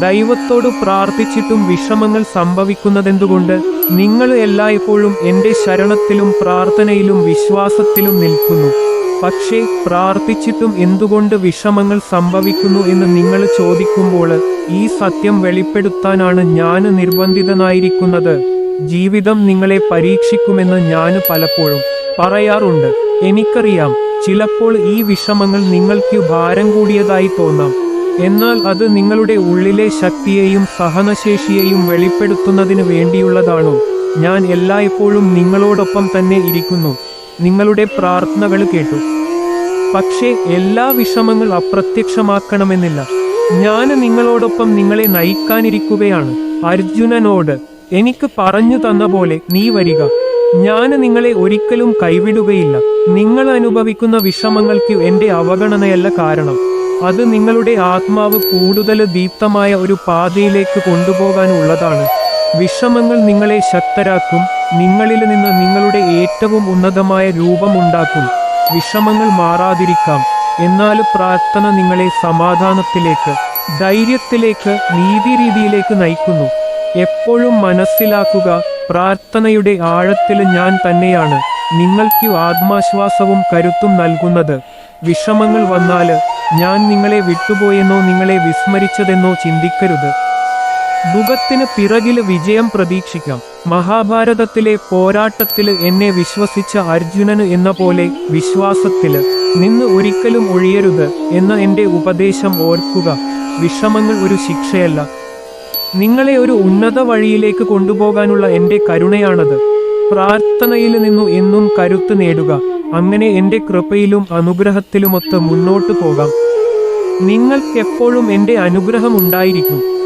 ദൈവത്തോട് പ്രാർത്ഥിച്ചിട്ടും വിഷമങ്ങൾ സംഭവിക്കുന്നതെന്തുകൊണ്ട് നിങ്ങൾ എല്ലായ്പ്പോഴും എന്റെ ശരണത്തിലും പ്രാർത്ഥനയിലും വിശ്വാസത്തിലും നിൽക്കുന്നു. പക്ഷേ പ്രാർത്ഥിച്ചിട്ടും എന്തുകൊണ്ട് വിഷമങ്ങൾ സംഭവിക്കുന്നു എന്ന് നിങ്ങൾ ചോദിക്കുമ്പോൾ ഈ സത്യം വെളിപ്പെടുത്താനാണ് ഞാൻ നിർബന്ധിതനായിരിക്കുന്നത്. ജീവിതം നിങ്ങളെ പരീക്ഷിക്കുമെന്ന് ഞാൻ പലപ്പോഴും പറയാറുണ്ട്. എനിക്കറിയാം ചിലപ്പോൾ ഈ വിഷമങ്ങൾ നിങ്ങൾക്ക് ഭാരം കൂടിയതായി തോന്നാം. എന്നാൽ അത് നിങ്ങളുടെ ഉള്ളിലെ ശക്തിയെയും സഹനശേഷിയെയും വെളിപ്പെടുത്തുന്നതിന് വേണ്ടിയുള്ളതാണോ? ഞാൻ എല്ലായ്പ്പോഴും നിങ്ങളോടൊപ്പം തന്നെ ഇരിക്കുന്നു. നിങ്ങളുടെ പ്രാർത്ഥനകൾ കേട്ടു. പക്ഷേ എല്ലാ വിഷമങ്ങൾ അപ്രത്യക്ഷമാക്കണമെന്നില്ല. ഞാൻ നിങ്ങളോടൊപ്പം നിങ്ങളെ നയിക്കാനിരിക്കുകയാണ്. അർജുനനോട് എനിക്ക് പറഞ്ഞു തന്ന പോലെ നീ വരിക. ഞാൻ നിങ്ങളെ ഒരിക്കലും കൈവിടുകയില്ല. നിങ്ങൾ അനുഭവിക്കുന്ന വിഷമങ്ങൾക്ക് എന്റെ അവഗണനയല്ല കാരണം. അത് നിങ്ങളുടെ ആത്മാവ് കൂടുതൽ ദീപ്തമായ ഒരു പാതയിലേക്ക് കൊണ്ടുപോകാനുള്ളതാണ്. വിഷമങ്ങൾ നിങ്ങളെ ശക്തരാക്കും നിങ്ങളിൽ നിന്ന് നിങ്ങളുടെ ഏറ്റവും ഉന്നതമായ രൂപമുണ്ടാക്കും വിഷമങ്ങൾ മാറാതിരിക്കാം. എന്നാൽ പ്രാർത്ഥന നിങ്ങളെ സമാധാനത്തിലേക്ക് ധൈര്യത്തിലേക്ക് നീതിരീതിയിലേക്ക് നയിക്കുന്നു. എപ്പോഴും മനസ്സിലാക്കുക പ്രാർത്ഥനയുടെ ആഴത്തിൽ ഞാൻ തന്നെയാണ്. നിങ്ങൾക്ക് ആത്മാശ്വാസവും കരുത്തും നൽകുന്നത്. വിഷമങ്ങൾ വന്നാൽ ഞാൻ നിങ്ങളെ വിട്ടുപോയെന്നോ നിങ്ങളെ വിസ്മരിച്ചതെന്നോ ചിന്തിക്കരുത്. ദുഃഖത്തിന് പിറകിൽ വിജയം പ്രതീക്ഷിക്കാം. മഹാഭാരതത്തിലെ പോരാട്ടത്തിൽ എന്നെ വിശ്വസിച്ച അർജുനന് എന്ന പോലെ വിശ്വാസത്തിൽ നിന്ന് ഒരിക്കലും ഒഴിയരുത് എന്ന എന്റെ ഉപദേശം ഓർക്കുക. വിഷമങ്ങൾ ഒരു ശിക്ഷയല്ല. നിങ്ങളെ ഒരു ഉന്നത വഴിയിലേക്ക് കൊണ്ടുപോകാനുള്ള എന്റെ കരുണയാണത്. പ്രാർത്ഥനയിൽ നിന്നു എന്നും കരുത്ത് നേടുക. അങ്ങനെ എന്റെ കൃപയിലും അനുഗ്രഹത്തിലുമൊത്ത് മുന്നോട്ടു പോകാം. നിങ്ങൾക്കെപ്പോഴും എന്റെ അനുഗ്രഹം ഉണ്ടായിരിക്കും